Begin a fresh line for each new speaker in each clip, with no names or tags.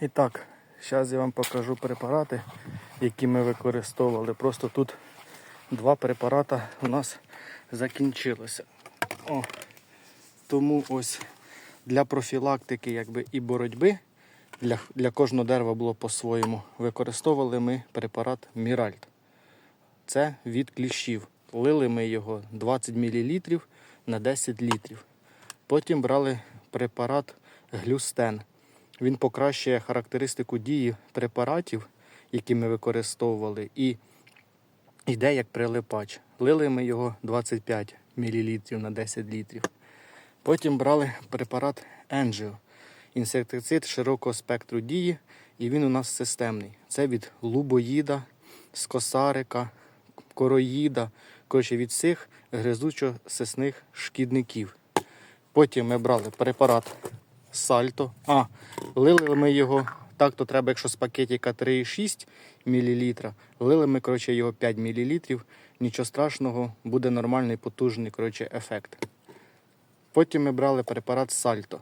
І так, зараз я вам покажу препарати, які ми використовували. Просто тут два препарати у нас закінчилося. О, тому ось для профілактики якби, і боротьби для, для кожного дерева було по-своєму. Використовували ми препарат Міральт. Це від кліщів. Лили ми його 20 мл на 10 літрів. Потім брали препарат глюстен. Він покращує характеристику дії препаратів, які ми використовували, і йде як прилипач. Лили ми його 25 мл на 10 літрів. Потім брали препарат Angio. Інсектицид широкого спектру дії, і він у нас системний. Це від лубоїда, скосарика, короїда, коротше, від всіх гризучо-сисних шкідників. Потім ми брали препарат Сальто. А, лили ми його, так то треба, якщо з пакетика 3,6 мл, лили ми коротше, його 5 мл. Нічого страшного, буде нормальний потужний коротше, ефект. Потім ми брали препарат Сальто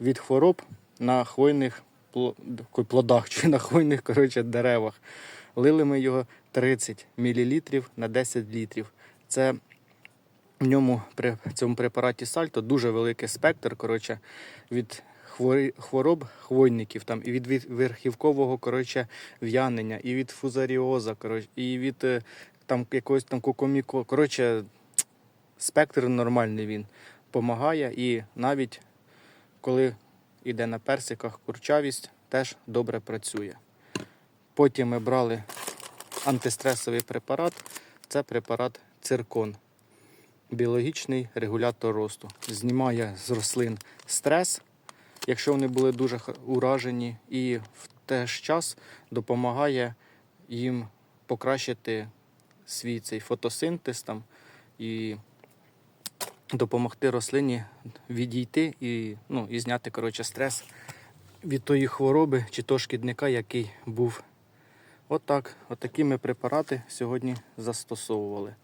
від хвороб на хвойних плодах чи на хвойних коротше, деревах. Лили ми його 30 мл на 10 літрів. Це в ньому при цьому препараті Сальто дуже великий спектр коротше, від хвороб хвойників, там, і від, верхівкового коротше, в'янення, і від фузаріоза, коротше, і від е, там, якогось там кукоміко. Коротше, спектр нормальний він допомагає і навіть коли йде на персиках курчавість, теж добре працює. Потім ми брали антистресовий препарат, це препарат циркон, біологічний регулятор росту. Знімає з рослин стрес, якщо вони були дуже уражені, і в той ж час допомагає їм покращити свій цей фотосинтез там, і допомогти рослині відійти і, ну, і зняти коротше, стрес від тої хвороби чи того шкідника, який був. Отак, от такі ми препарати сьогодні застосовували.